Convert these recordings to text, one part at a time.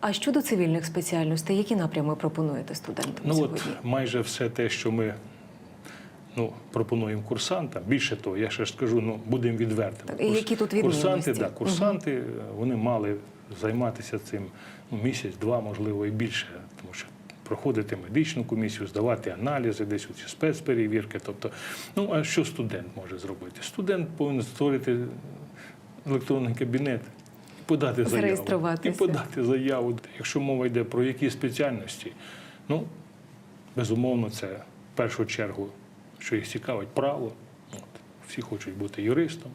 А щодо цивільних спеціальностей, які напрями пропонуєте студентам Ну сьогодні? от майже все те, що ми ну, пропонуємо курсантам. Більше того, я ще ж скажу, ну будемо відвертими. Так, і які тут курсанти, да, курсанти, е, вони мали займатися цим ну, місяць-два, можливо, і більше, тому що. Проходити медичну комісію, здавати аналізи, десь у ці спецперевірки. Тобто, ну а що студент може зробити? Студент повинен створити електронний кабінет і подати заяву. І подати заяву. Якщо мова йде про які спеціальності, ну безумовно, це в першу чергу, що їх цікавить, право. От. Всі хочуть бути юристом,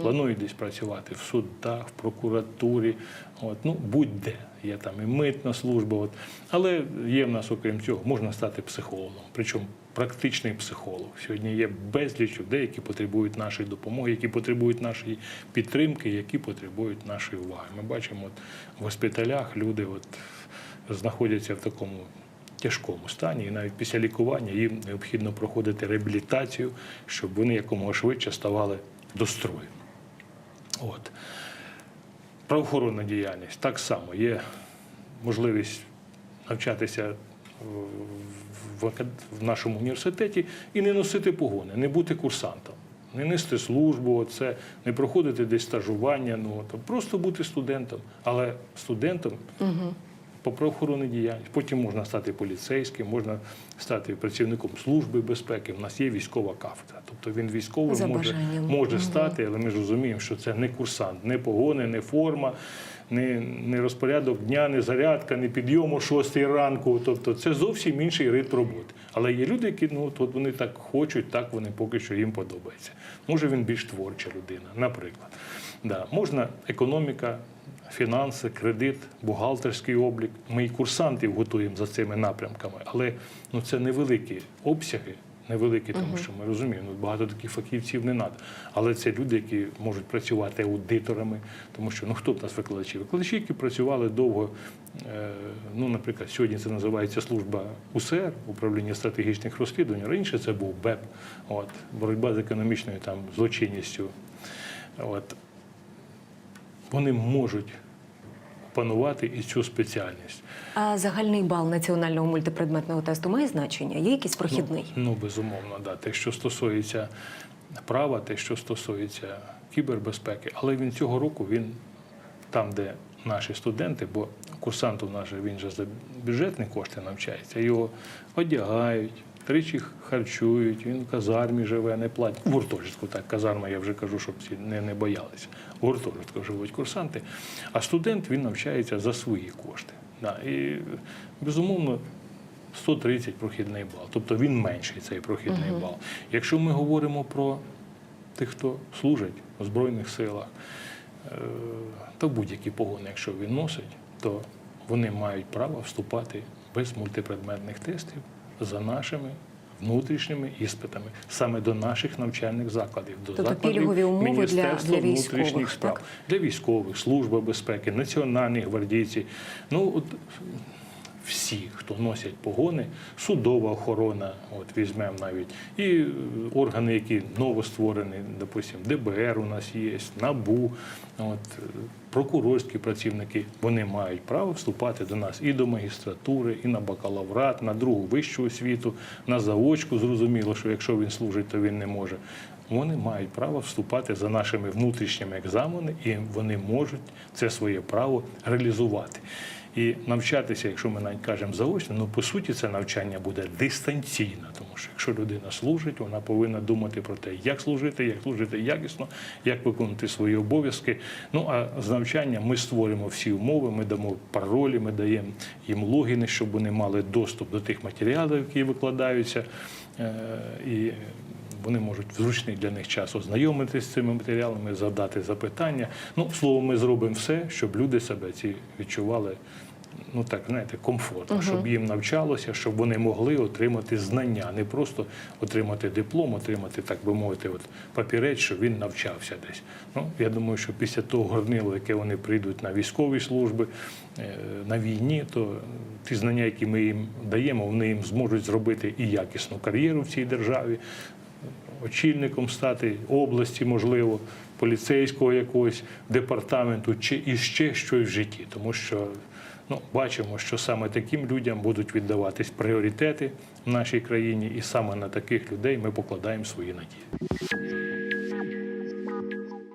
планують десь працювати в судах, в прокуратурі, от, ну, будь-де. Є там і митна служба. От. Але є в нас, окрім цього, можна стати психологом. Причому практичний психолог. Сьогодні є безліч людей, які потребують нашої допомоги, які потребують нашої підтримки, які потребують нашої уваги. Ми бачимо, от, в госпіталях люди от, знаходяться в такому тяжкому стані, і навіть після лікування їм необхідно проходити реабілітацію, щоб вони якомога швидше ставали до строю. От. Правоохоронна діяльність так само є можливість навчатися в, нашому університеті і не носити погони, не бути курсантом. Не нести службу, це не проходити десь стажування, ну то просто бути студентом. Але студентом по правоохоронній діяльності. Потім можна стати поліцейським, можна стати працівником служби безпеки. У нас є військова кафедра. Тобто він військовим За може, бажанням. може стати, але ми ж розуміємо, що це не курсант, не погони, не форма, не, не розпорядок дня, не зарядка, не підйом о 6 ранку. Тобто це зовсім інший рит роботи. Але є люди, які ну от вони так хочуть, так вони поки що їм подобається. Може він більш творча людина, наприклад. Да. Можна економіка, фінанси, кредит, бухгалтерський облік. Ми і курсантів готуємо за цими напрямками, але ну це невеликі обсяги. Невеликі, тому що ми розуміємо, ну, багато таких фахівців не треба. Але це люди, які можуть працювати аудиторами, тому що ну хто б нас викладачі? Викладачі, які працювали довго. Е, ну, наприклад, сьогодні це називається служба УСР, управління стратегічних розслідувань. Раніше це був БЕП, от боротьба з економічною там злочинністю. От вони можуть панувати і цю спеціальність. А загальний бал національного мультипредметного тесту має значення? Є якийсь прохідний? Ну, ну безумовно, да. Те, що стосується права, те, що стосується кібербезпеки, але він цього року він там, де наші студенти, бо курсант у нас же він же за бюджетні кошти навчається, його одягають. Тричі харчують, він в казармі живе, не платять. В гуртожитку, так, казарма, я вже кажу, щоб всі не, не боялися. В гуртожитку живуть курсанти. А студент він навчається за свої кошти. Да. І, безумовно, 130 прохідний бал. Тобто він менший цей прохідний бал. Якщо ми говоримо про тих, хто служить у Збройних силах, е, то будь-які погони, якщо він носить, то вони мають право вступати без мультипредметних тестів за нашими внутрішніми іспитами, саме до наших навчальних закладів, до Тобто закладів пільгові умови Міністерства для військових, внутрішніх справ, так? для військових, служба безпеки, національні гвардійці. Ну от всі, хто носять погони, судова охорона, от візьмемо навіть, і е, органи, які новостворені, допустим, ДБР у нас є, НАБУ, от, прокурорські працівники, вони мають право вступати до нас і до магістратури, і на бакалаврат, на другу вищу освіту, на заочку. Зрозуміло, що якщо він служить, то він не може. Вони мають право вступати за нашими внутрішніми екзаменами, і вони можуть це своє право реалізувати. І навчатися, якщо ми навіть кажемо заочно, ну по суті це навчання буде дистанційно, тому що якщо людина служить, вона повинна думати про те, як служити, як служити якісно, як виконувати свої обов'язки. Ну а з навчання ми створимо всі умови, ми дамо паролі, ми даємо їм логіни, щоб вони мали доступ до тих матеріалів, які викладаються. Е, І вони можуть в зручний для них час ознайомитися з цими матеріалами, задати запитання. Ну, словом, ми зробимо все, щоб люди себе ці відчували. Ну так, знаєте, комфортно, щоб їм навчалося, щоб вони могли отримати знання, не просто отримати диплом, отримати, так би мовити, от папірець, що він навчався десь. Ну, я думаю, що після того горнила, яке вони прийдуть на військові служби, е, на війні, то ті знання, які ми їм даємо, вони їм зможуть зробити і якісну кар'єру в цій державі, очільником стати області, можливо, поліцейського якогось департаменту чи іще щось в житті, тому що ну, бачимо, що саме таким людям будуть віддаватись пріоритети в нашій країні, і саме на таких людей ми покладаємо свої надії.